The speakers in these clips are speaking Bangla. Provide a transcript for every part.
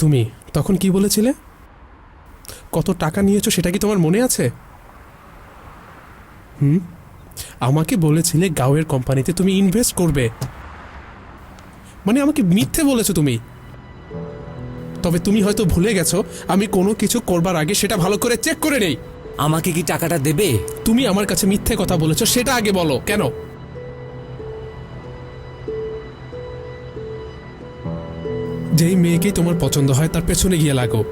তুমি তখন কি বলেছিলে? কত টাকা নিয়েছো সেটা কি তোমার মনে আছে? হুম? আমাকে বলেছিলে গাওয়ের কোম্পানিতে তুমি ইনভেস্ট করবে। মানে আমাকে মিথ্যে বলেছ তুমি। তবে তুমি হয়তো ভুলে গেছো আমি কোনো কিছু করবার আগে সেটা ভালো করে চেক করে নেই। আমাকে কি টাকাটা দেবে? তুমি আমার কাছে মিথ্যে কথা বলেছ সেটা আগে বলো কেন? যেই মেয়েকেই তোমার পছন্দ হয় তার পেছনে গিয়ে লাগো।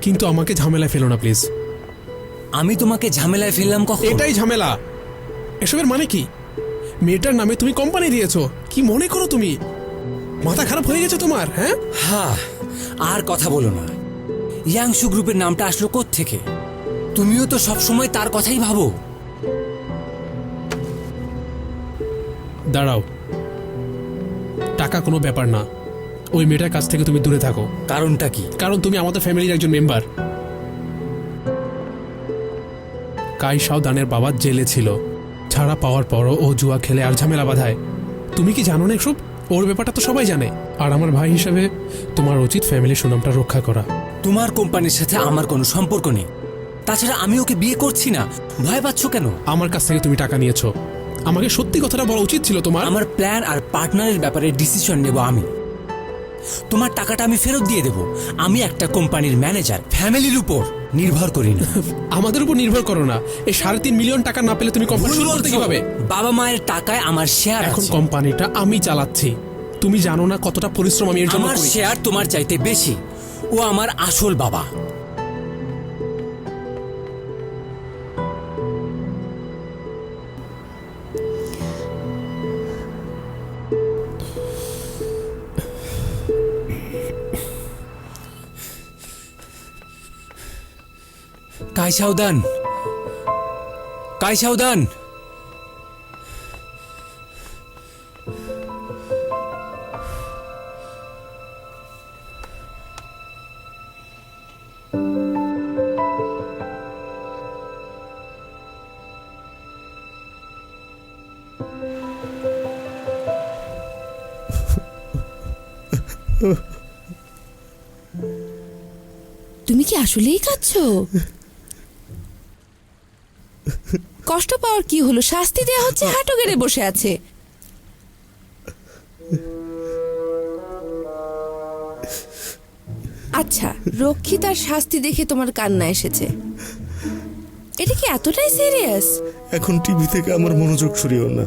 কিন্তু আমাকে ঝামেলায় ফেলো না প্লিজ। আমি তোমাকে ঝামেলায় ফেললাম কখন? এটাই ঝামেলা। এসবের মানে কি? মেয়েটার নামে তুমি কোম্পানি দিয়েছ। কি মনে করো তুমি? মাথা খারাপ হয়ে গেছে তোমার হ্যাঁ? হ্যাঁ আর কথা বলো না। ইয়াংশু গ্রুপের নামটা আসলো থেকে তুমিও তো সব সময় তার কথাই ভাবো। দাঁড়াও। টাকা কোনো ব্যাপার না। ওই মেয়েটার কাছ থেকে তুমি দূরে থাকো। কারণটা কি? কারণ তুমি আমাদের ফ্যামিলির একজন মেম্বার। কাই সাউদানের বাবা জেলে ছিল। ছাড়া পাওয়ার পরও ও জুয়া খেলে আর ঝামেলা বাঁধায়। তুমি কি জানো না এসব? ওর ব্যাপারটা তো সবাই জানে। আর আমার ভাই হিসেবে তোমার উচিত ফ্যামিলির সুনামটা রক্ষা করা। তোমার কোম্পানির সাথে আমার কোনো সম্পর্ক নেই। তাছাড়া আমি ওকে বিয়ে করছি না। ভয় পাচ্ছ কেন? আমার কাছ থেকে তুমি টাকা নিয়েছো। আমাকে সত্যি কথাটা বলা উচিত ছিল তোমার? আমার প্ল্যান আর পার্টনারের ব্যাপারে ডিসিশন নেব আমি। তোমার টাকাটা আমি ফেরত দিয়ে দেব। আমি একটা কোম্পানির ম্যানেজার ফ্যামিলির উপর নির্ভর করি না। আমাদের উপর নির্ভর করো না। এই সাড়ে তিন মিলিয়ন টাকা না পেলে তুমি কোম্পানি শুরু করতে কীভাবে বাবা মায়ের টাকায় আমার শেয়ার এখন কোম্পানিটা আমি চালাচ্ছি। তুমি জানো না কতটা পরিশ্রম আমি এর জন্য আমার শেয়ার তোমার চাইতে বেশি। ও আমার আসল বাবা। কাইসাউদান কাইসাউদান তুমি কি আসলেই কাঁদছো? কষ্ট পাওয়ার কি হলো? শাস্তি দেওয়া হচ্ছে হাঁটু গেড়ে বসে আছে। আচ্ছা রক্ষিতার শাস্তি দেখে তোমার কান্না এসেছে। এটা কি এতটাই সিরিয়াস এখন টিভি থেকে আমার মনোযোগ সরিও না।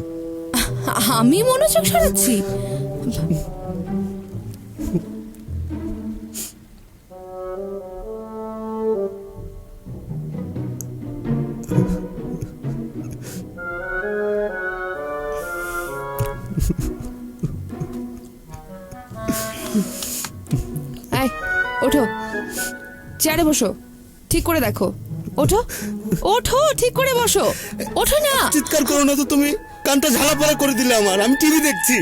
আমি মনোযোগ সরাচ্ছি? বাইরে বসো। ঠিক করে দেখো। ওঠো। ওঠো ঠিক করে বসো। ওঠো না। চিৎকার করো না তো তুমি। কানটা ঝালা পড়া করে দিলে আমার। আমি টিভি দেখছি।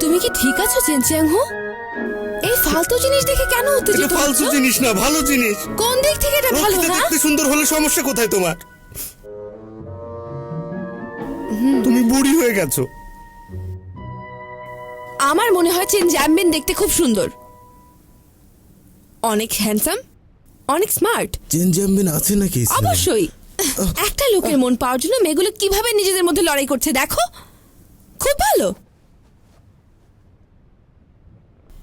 তুমি কি ঠিক আছো চেনচ্যাং হো? এই ফালতু জিনিস দেখে কেন উত্তেজিত এটা ফালতু জিনিস না ভালো জিনিস। কোন দিক থেকে এটা ভালো হ্যাঁ? দেখতে সুন্দর হলে সমস্যা কোথায় তোমার? তুমি বুড়ি হয়ে গেছো। আমার মনে হয় চেন জ্যাম্বিন দেখতে খুব সুন্দর। অনেক হ্যান্ডসাম অনেক স্মার্ট চেন জ্যাম্বিন আছে নাকি অবশ্যই। একটা লোকের মন পাওয়ার জন্য মেয়েগুলো কীভাবে নিজেদের মধ্যে লড়াই করছে দেখো। খুব ভালো।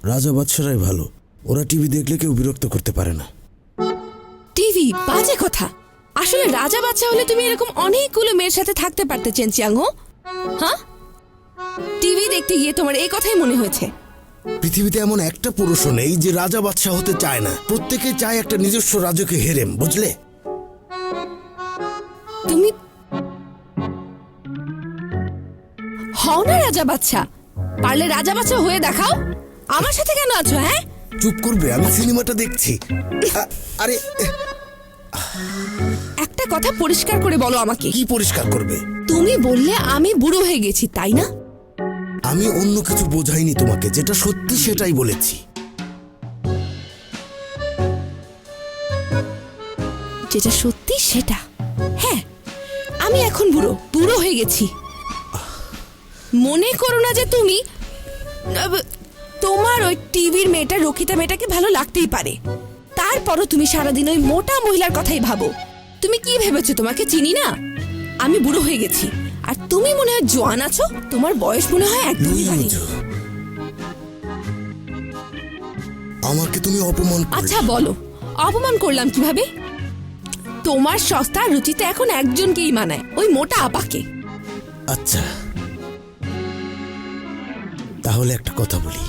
রাজা বাদশারাই ভালো। ওরা টিভি দেখলে কেউ বিরক্ত করতে পারে না। টিভি বাজে কথা। আসলে রাজা বাচ্চা হলে তুমি এরকম অনেকগুলো মেয়ের সাথে থাকতে পারতে চেনচিয়াং হো হ্যাঁ? টিভি দেখতে গিয়ে তোমার এই কথাই মনে হয়েছে। পৃথিবীতে এমন একটা পুরুষও নেই যে রাজা বাদশাহ হতে চায় না। প্রত্যেকে চায় একটা নিজস্ব রাজকে হেরেম বুঝলে? তুমি হও না রাজা বাচ্চা পারলে রাজা বাচ্চা হয়ে দেখাও। আমার সাথে কেন আছো হ্যাঁ? চুপ করবে আমি সিনেমাটা দেখছি। আ- আরে একটা কথা পরিষ্কার করে বলো আমাকে। কি পরিষ্কার করবে? তুমি বললে আমি বুড়ো হয়ে গেছি তাই না? আমি অন্য কিছু বোঝাইনি তোমাকে, যেটা সত্যি সেটাই বলেছি। যেটা সত্যি সেটা। হ্যাঁ আমি এখন বুড়ো বুড়ো হয়ে গেছি। মনে করো না যে তুমি তোমার ওই টিভির মেয়েটা, রক্ষিতা মেয়েটাকে ভালো লাগতেই পারে। তারপরও তুমি সারাদিন ওই মোটা মহিলার কথাই ভাবো। তুমি কি ভেবেছো, তোমাকে চিনি না? আমি বুড়ো হয়ে গেছি। তুমি মনে হয় জোয়ান আছো? তোমার বয়স মনে হয় একদমই বাড়ি। আমাকে তুমি অপমান আচ্ছা বলো। অপমান করলাম কীভাবে? তোমার সস্তা রুচিতে এখন একজনকেই মানায় ওই মোটা আপাকে। আচ্ছা। তাহলে একটা কথা বলি।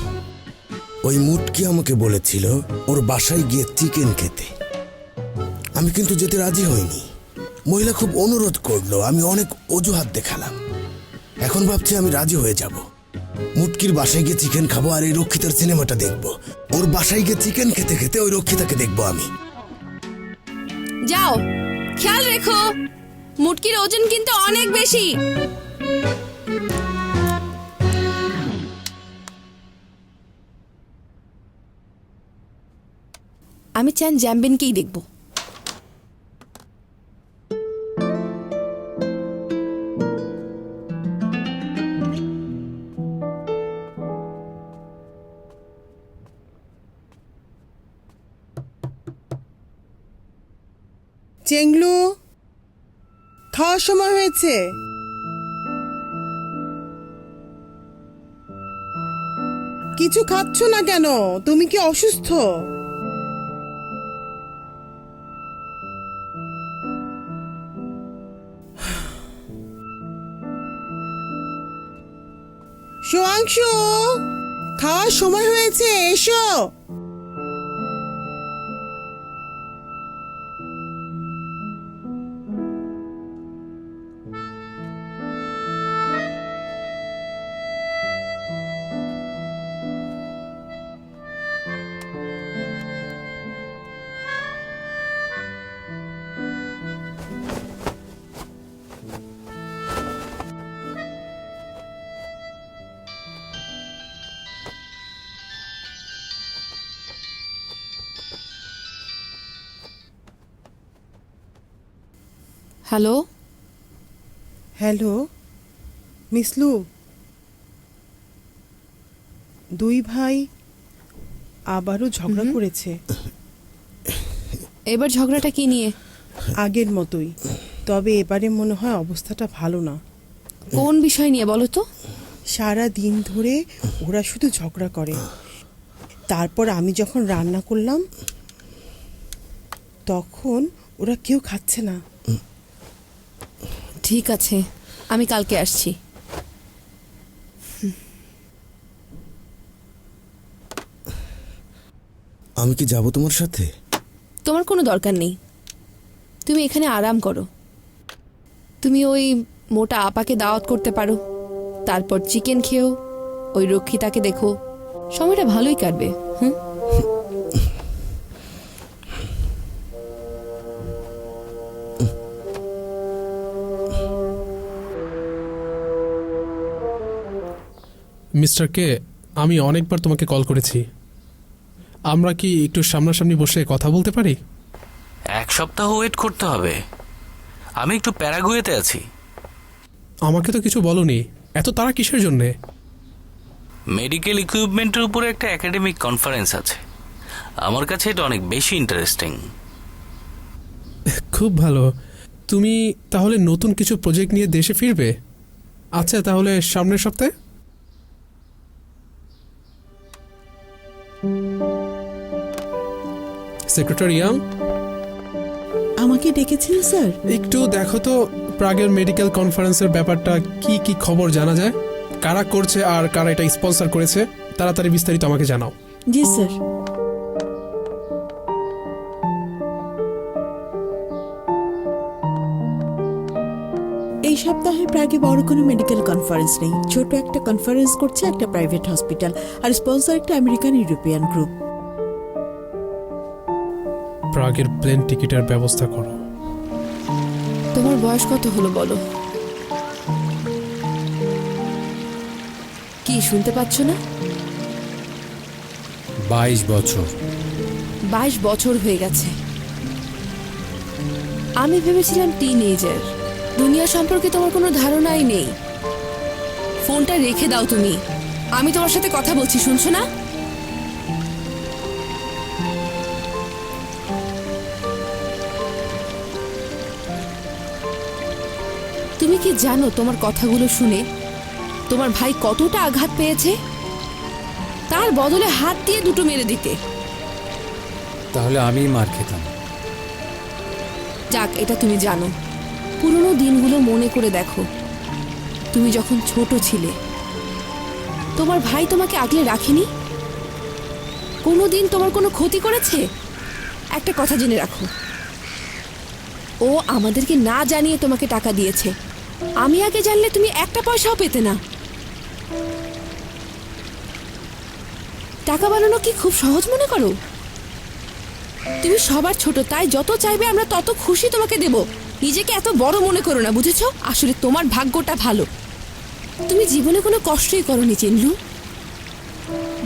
ওই মুটকি আমাকে বলেছিল ওর বাসায় গিয়ে চিকেন খেতে। আমি কিন্তু যেতে রাজি হইনি। মহিলা খুব অনুরোধ করল আমি অনেক অজুহাত দেখালাম। এখন ভাবছি আমি রাজি হয়ে যাব। মুটকির বাসায় গিয়ে চিকেন খাব আর এই রক্ষিতার সিনেমাটা দেখব। ওর বাসায় গিয়ে চিকেন খেতে খেতে ওই রক্ষিতাকে দেখব আমি। যাও খেয়াল রেখো মুটকির ওজন কিন্তু অনেক বেশি। আমি চান জ্যাম্বিনকেই দেখব। চেংলু, খাওয়ার সময় হয়েছে। কিছু খাচ্ছ না কেন? তুমি কি অসুস্থ? সোয়াংশু, খাওয়ার সময় হয়েছে, এসো। হ্যালো হ্যালো মিসলু দুই ভাই আবারও ঝগড়া করেছে। এবার ঝগড়াটা কি নিয়ে? আগের মতোই। তবে এবারে মনে হয় অবস্থাটা ভালো না। কোন বিষয় নিয়ে বলো তো? সারা দিন ধরে ওরা শুধু ঝগড়া করে। তারপর আমি যখন রান্না করলাম তখন ওরা কেউ খাচ্ছে না। ঠিক আছে আমি কালকে আসছি। আমি কি যাব তোমার সাথে? তোমার কোনো দরকার নেই। তুমি এখানে আরাম করো। তুমি ওই মোটা আপাকে দাওয়াত করতে পারো। তারপর চিকেন খেও ওই রক্ষিতাকে দেখো। সময়টা ভালোই কাটবে হুম? মিস্টার কে আমি অনেকবার তোমাকে কল করেছি। আমরা কি একটু সামনাসামনি বসে কথা বলতে পারি? এক সপ্তাহ ওয়েট করতে হবে। আমি একটু প্যারাগুয়েতে আছি। আমাকে তো কিছু বলনি। এত তারা কিসের জন্যে? মেডিকেল ইকুইপমেন্টের উপরে একটা একাডেমিক কনফারেন্স আছে। আমার কাছে এটা অনেক বেশি ইন্টারেস্টিং খুব ভালো। তুমি তাহলে নতুন কিছু প্রজেক্ট নিয়ে দেশে ফিরবে? আচ্ছা তাহলে সামনের সপ্তাহে? সেক্রেটারি ইয়াং আমাকে ডেকেছিল স্যার। একটু দেখো তো প্রাগের মেডিকেল কনফারেন্সের ব্যাপারটা কি কি খবর জানা যায়? কারা করছে আর কারা এটা স্পন্সর করেছে? তাড়াতাড়ি বিস্তারিত আমাকে জানাও। জি স্যার। এই সপ্তাহে প্রাগে বড় কোনো মেডিকেল কনফারেন্স নেই? ছোট একটা কনফারেন্স করছে একটা প্রাইভেট হসপিটাল আর স্পন্সর একটা আমেরিকান ইউরোপিয়ান গ্রুপ প্রাগের প্লেন টিকিটের ব্যবস্থা করো। তোমার বয়স কত হলো বলো? কি শুনতে পাচ্ছ না? বাইশ বছর। বাইশ বছর হয়ে গেছে। আমি ভেবেছিলাম টিন এজার দুনিয়া সম্পর্কে তোমার কোনো ধারণাই নেই। ফোনটা রেখে দাও তুমি। আমি তোমার সাথে কথা বলছি শুনছো না? তুমি কি জানো তোমার কথাগুলো শুনে তোমার ভাই কতটা আঘাত পেয়েছে? তার বদলে হাত দিয়ে দুটো মেরে দিতে। তাহলে আমি মার খেতাম। যাক এটা তুমি জানো। পুরনো দিনগুলো মনে করে দেখো। তুমি যখন ছোট ছিলে। তোমার ভাই তোমাকে আগলে রাখেনি? কোনো দিন তোমার কোনো ক্ষতি করেছে? একটা কথা জেনে রাখো। ও আমাদেরকে না জানিয়ে তোমাকে টাকা দিয়েছে। আমি আগে জানলে তুমি একটা পয়সাও পেতে না। টাকা বানানো কি খুব সহজ মনে করো? তুমি সবার ছোট, তাই যত চাইবে আমরা তত খুশি তোমাকে দেব। নিজেকে এত বড় মনে করো না বুঝেছ? আসলে তোমার ভাগ্যটা ভালো। তুমি জীবনে কোনো কষ্টই করনি চিনলু।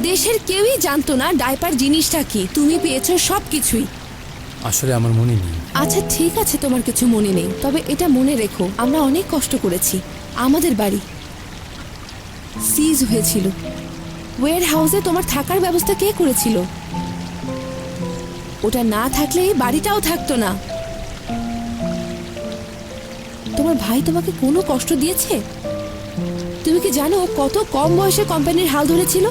দেশের কেউই জানতো না ডাইপার জিনিসটা কি। তুমি পেয়েছ সব কিছুই আসলে আমার মনে নেই। আচ্ছা ঠিক আছে তোমার কিছু মনে নেই। তবে এটা মনে রেখো আমরা অনেক কষ্ট করেছি। আমাদের বাড়ি। সিজ হয়েছিল। ওয়ের হাউসে তোমার থাকার ব্যবস্থা কে করেছিল? ওটা না থাকলে বাড়িটাও থাকতো না। তোমার ভাই তোমাকে কোনো কষ্ট দিয়েছে? তুমি কি জানো কত কম বয়সে কোম্পানির হাল ধরেছিল?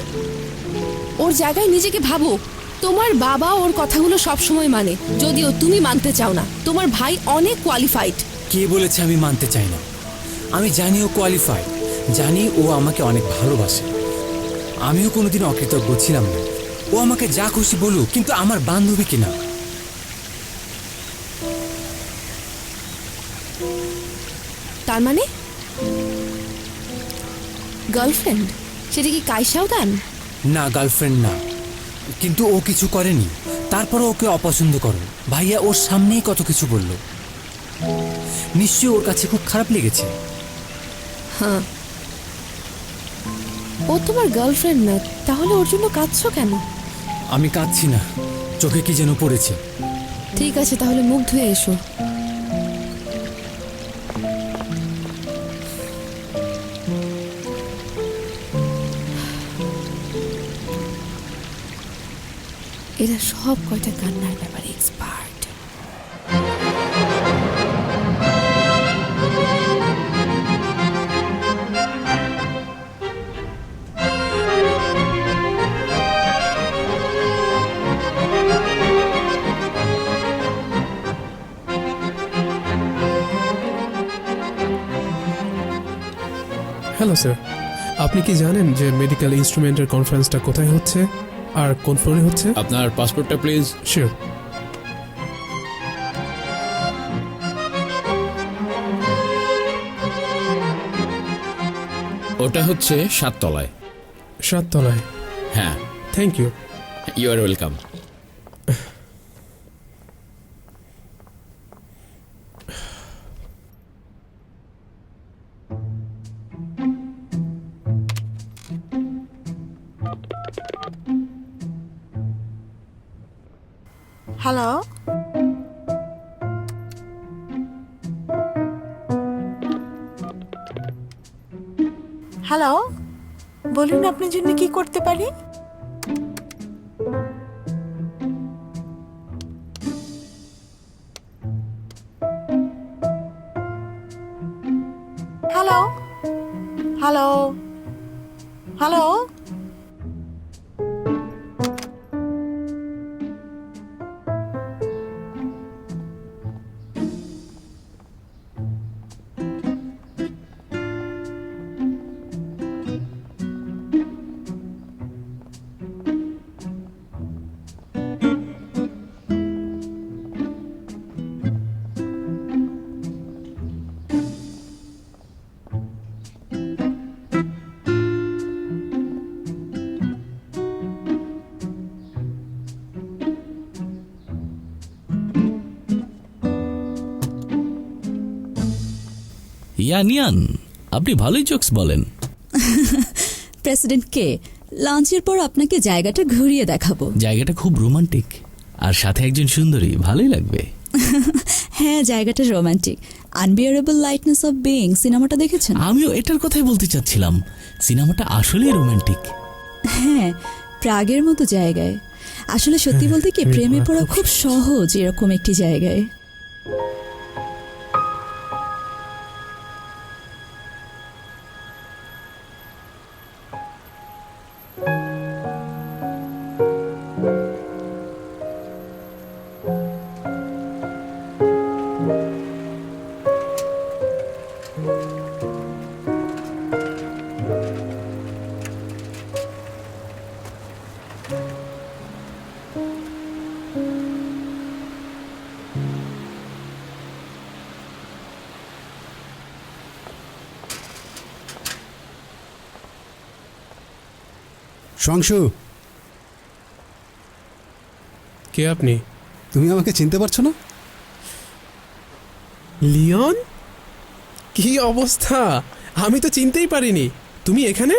ওর জায়গায় নিজেকে ভাবো, তোমার বাবা ওর কথাগুলো সবসময় মানে যদিও তুমি মানতে চাও না। তোমার ভাই অনেক কোয়ালিফাইড কে বলেছে আমি মানতে চাই না? আমি জানি ও কোয়ালিফাই জানি ও আমাকে অনেক ভালোবাসে। আমিও কোনোদিন অকৃতজ্ঞ ছিলাম না। ও আমাকে যা খুশি বলুক, কিন্তু আমার বান্ধবী কিনা তার মানে? গার্লফ্রেন্ড সেটা কি কাইসাও দান না গার্লফ্রেন্ড না। কিন্তু ও কিছু করেনি। তারপর ওকে অপছন্দ করো। ভাইয়া ওর সামনেই কত কিছু বলল। নিশ্চয়ই ওর কাছে খুব খারাপ লেগেছে। হ্যাঁ। ও তোমার গার্লফ্রেন্ড না তাহলে ওর জন্য কাঁদছো কেন? আমি কাঁদছি না। চোখে কি যেন পড়েছে। ঠিক আছে তাহলে মুখ ধুয়ে এসো। এরা সব কয়টা কান্নার ব্যাপারে এক্সপার্ট হ্যালো স্যার আপনি কি জানেন যে মেডিকেল ইনস্ট্রুমেন্টের কনফারেন্সটা কোথায় হচ্ছে? আর কোন ফ্লোরে হচ্ছে? আপনার পাসপোর্টটা প্লিজ। শিওর ওটা হচ্ছে সাততলায়। সাততলায়। হ্যাঁ। Thank you you are welcome hello hello বলুন আপনার জন্য কি করতে পারি? ইয়ানিয়ান আপনি ভালোই জোকস বলেন। প্রেসিডেন্ট কে লাঞ্চের পর আপনাকে জায়গাটা ঘুরিয়ে দেখাবো। জায়গাটা খুব রোমান্টিক আর সাথে একজন সুন্দরী ভালোই লাগবে। হ্যাঁ জায়গাটা romantic. Unbearable lightness of being সিনেমাটা দেখেছেন? আমিও এটার কথাই বলতে চাচ্ছিলাম। সিনেমাটা আসলেই রোমান্টিক। হ্যাঁ প্রাগের মতো জায়গায়। আসলে সত্যি বলতে কি প্রেমে পড়া খুব সহজ এরকম একটি জায়গায়। সংশু কে আপনি? তুমি আমাকে চিনতে পারছ না? লিওন? কি অবস্থা? আমি তো চিনতেই পারিনি। তুমি এখানে?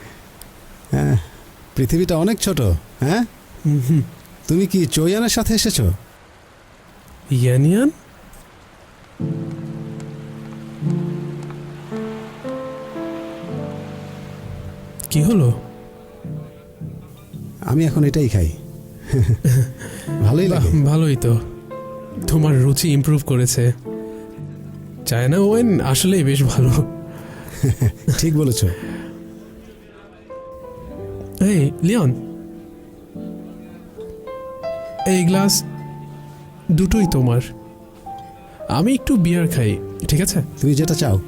হ্যাঁ পৃথিবীটা অনেক ছোট হ্যাঁ? তুমি কি চৈয়ানের সাথে এসেছ? ইয়ানিয়ান? কি হলো? আমি এখন এটাই খাই। ভালোই লাগে। ভালোই তো। তোমার রুচি ইমপ্রুভ করেছে। চায়না ওয়েন আসলেই বেশ ভালো। ঠিক বলেছ। এই লিওন। এই গ্লাস দুটোই তোমার। আমি একটু বিয়ার খাই ঠিক আছে? তুমি যেটা চাও।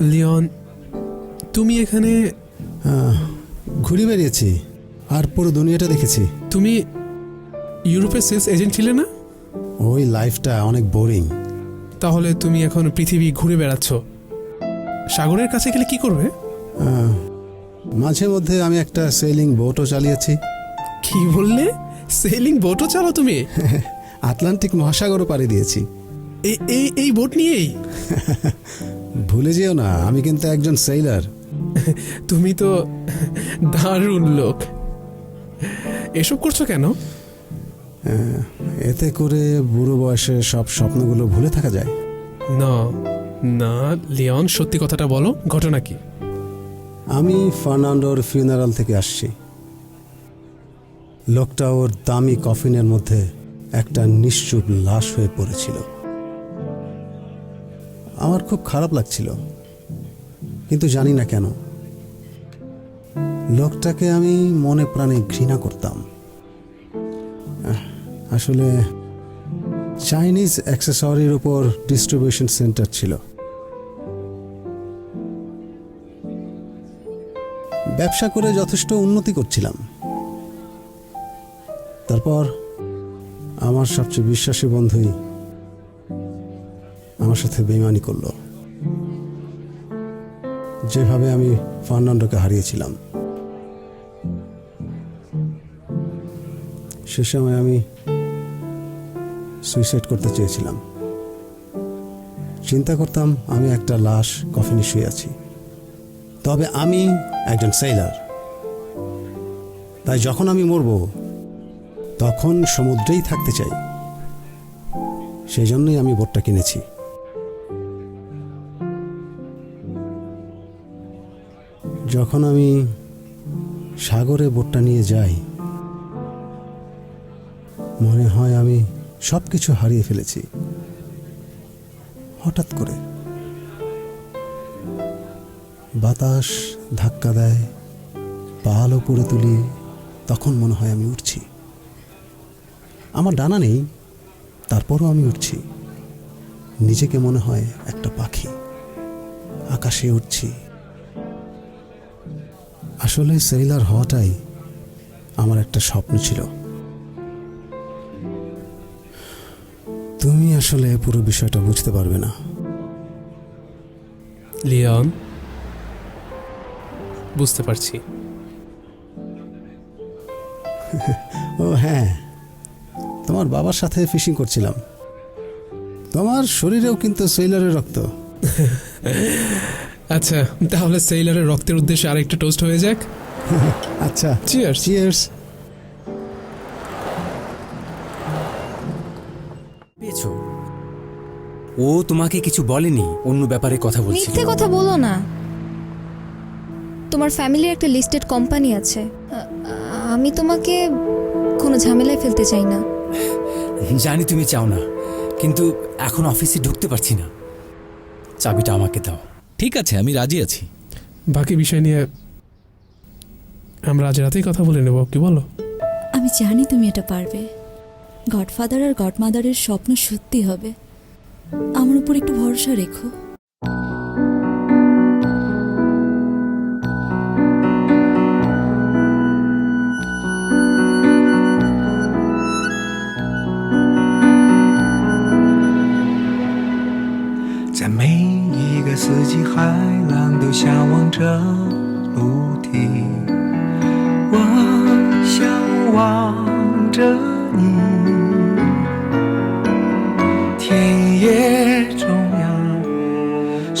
লিওন তুমি এখানে আহ, ঘুরে বেরিয়েছি আর পুরো দুনিয়াটা দেখেছি। তুমি ইউরোপের সেলস এজেন্ট ছিলে না? ওই লাইফটা অনেক বোরিং। তাহলে তুমি এখন পৃথিবী ঘুরে বেড়াচ্ছ। সাগরের কাছে গেলে কি করবে? মাঝে মধ্যে আমি একটা সেলিং বোটও চালিয়েছি। কি বললে? সেলিং বোটও চালো তুমি? আটলান্টিক মহাসাগরও পাড়ি দিয়েছি। এই এই এই বোট নিয়েই? ভুলে যেও না আমি কিন্তু একজন সেইলার তুমি তো দারুণ লোক। এসব করছ কেন? এতে করে বুড়ো বয়সে সব স্বপ্নগুলো ভুলে থাকা যায়। না না লিওন সত্যি কথাটা বলো ঘটনা কি? আমি ফার্নান্ডোর ফিউনারাল থেকে আসছি। লোকটা ওর দামি কফিনের মধ্যে একটা নিশ্চুপ লাশ হয়ে পড়েছিল। আমার খুব খারাপ লাগছিল। কিন্তু জানি না কেন। লোকটাকে আমি মনে প্রাণে ঘৃণা করতাম। আসলে চাইনিজ অ্যাক্সেসরির উপর ডিস্ট্রিবিউশন সেন্টার ছিল। ব্যবসা করে যথেষ্ট উন্নতি করছিলাম। তারপর আমার সবচেয়ে বিশ্বাসী বন্ধুই আমার সাথে বেইমানি করল। যেভাবে আমি ফার্নান্ডোকে হারিয়েছিলাম। সে সময় আমি সুইসাইড করতে চেয়েছিলাম। চিন্তা করতাম আমি একটা লাশ কফিনে শুয়ে আছি। তবে আমি একজন সেইলার তাই যখন আমি মরব, তখন সমুদ্রেই থাকতে চাই। সেই জন্যই আমি বোটটা কিনেছি। যখন আমি সাগরে বোটটা নিয়ে যাই, মনে হয় আমি সব কিছু হারিয়ে ফেলেছি। হঠাৎ করে বাতাস ধাক্কা দেয়, পাল উপরে তুলি, তখন মনে হয় আমি উঠছি। আমার ডানা নেই, তারপরও আমি উঠছি। নিজেকে মনে হয় একটা পাখি। আকাশে উঠছি। আসলে সেলার হওয়াটাই আমার একটা স্বপ্ন ছিল। তুমি আসলে পুরো বিষয়টা বুঝতে পারবে না। লিওন বুঝতে পারছি। ও হ্যাঁ। তোমার বাবার সাথে ফিশিং করছিলাম। তোমার শরীরেও কিন্তু সেইলারের রক্ত। আচ্ছা তাহলে সেইলারের রক্তের উদ্দেশ্যে আরেকটা টোস্ট হয়ে যাক। আচ্ছা চিয়ার্স চিয়ার্স পেয়েছ। ও তোমাকে কিছু বলেনি অন্য ব্যাপারে কথা বলছিল। মিথ্যে কথা বলো না। তোমার ফ্যামিলির একটা লিস্টেড কোম্পানি আছে। আ- আমি তোমাকে কোনো ঝামেলায় ফেলতে চাই না। জানি তুমি চাও না কিন্তু এখন অফিসে ঢুকতে পারছি না। চাবিটা আমাকে দাও। ঠিক আছে আমি রাজি আছি। বাকি বিষয় নিয়ে আমরা আজ রাতেই কথা বলে নেব কি বলো? আমি জানি তুমি এটা পারবে। গডফাদার আর গডমাদারের স্বপ্ন সত্যি হবে। আমার উপর একটু ভরসা রেখো। রেখো จะไม่ 四季，海浪都向往着陆地。我向往着你，田野中央，